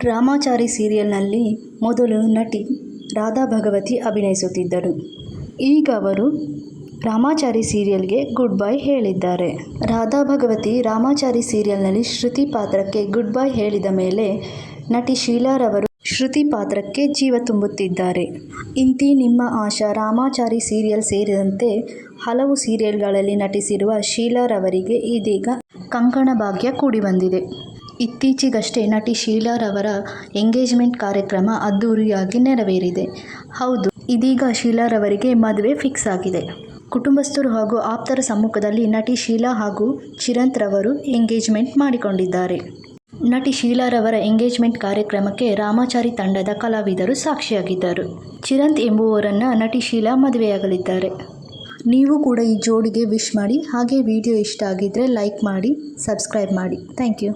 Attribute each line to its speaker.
Speaker 1: ರಾಮಾಚಾರಿ ಸೀರಿಯಲ್ನಲ್ಲಿ ಮೊದಲು ನಟಿ ರಾಧಾ ಭಗವತಿ ಅಭಿನಯಿಸುತ್ತಿದ್ದರು. ಈಗ ಅವರು ರಾಮಾಚಾರಿ ಸೀರಿಯಲ್ಗೆ ಗುಡ್ ಬೈ ಹೇಳಿದ್ದಾರೆ. ರಾಧಾ ಭಗವತಿ ರಾಮಾಚಾರಿ ಸೀರಿಯಲ್ನಲ್ಲಿ ಶ್ರುತಿ ಪಾತ್ರಕ್ಕೆ ಗುಡ್ ಬೈ ಹೇಳಿದ ಮೇಲೆ ನಟಿ ಶೀಲಾರವರು ಶ್ರುತಿ ಪಾತ್ರಕ್ಕೆ ಜೀವ ತುಂಬುತ್ತಿದ್ದಾರೆ. ಇಂತಿ ನಿಮ್ಮ ಆಶಾ ರಾಮಾಚಾರಿ ಸೀರಿಯಲ್ ಸೇರಿದಂತೆ ಹಲವು ಸೀರಿಯಲ್ಗಳಲ್ಲಿ ನಟಿಸಿರುವ ಶೀಲಾರವರಿಗೆ ಇದೀಗ ಕಂಕಣ ಭಾಗ್ಯ ಕೂಡಿ ಬಂದಿದೆ. ಇತ್ತೀಚೆಗಷ್ಟೇ ನಟಿ ಶೀಲಾರವರ ಎಂಗೇಜ್ಮೆಂಟ್ ಕಾರ್ಯಕ್ರಮ ಅದ್ದೂರಿಯಾಗಿ ನೆರವೇರಿದೆ. ಹೌದು, ಇದೀಗ ಶೀಲಾರವರಿಗೆ ಮದುವೆ ಫಿಕ್ಸ್ ಆಗಿದೆ. ಕುಟುಂಬಸ್ಥರು ಹಾಗೂ ಆಪ್ತರ ಸಮ್ಮುಖದಲ್ಲಿ ನಟಿ ಶೀಲಾ ಹಾಗೂ ಚಿರಂತ್ ರವರು ಎಂಗೇಜ್ಮೆಂಟ್ ಮಾಡಿಕೊಂಡಿದ್ದಾರೆ. ನಟಿ ಶೀಲಾರವರ ಎಂಗೇಜ್ಮೆಂಟ್ ಕಾರ್ಯಕ್ರಮಕ್ಕೆ ರಾಮಾಚಾರಿ ತಂಡದ ಕಲಾವಿದರು ಸಾಕ್ಷಿಯಾಗಿದ್ದರು. ಚಿರಂತ್ ಎಂಬುವರನ್ನು ನಟಿ ಶೀಲಾ ಮದುವೆಯಾಗಲಿದ್ದಾರೆ. ನೀವು ಕೂಡ ಈ ಜೋಡಿಗೆ ವಿಶ್ ಮಾಡಿ, ಹಾಗೆ ವಿಡಿಯೋ ಇಷ್ಟ ಆಗಿದ್ದರೆ ಲೈಕ್ ಮಾಡಿ, ಸಬ್ಸ್ಕ್ರೈಬ್ ಮಾಡಿ. Thank you.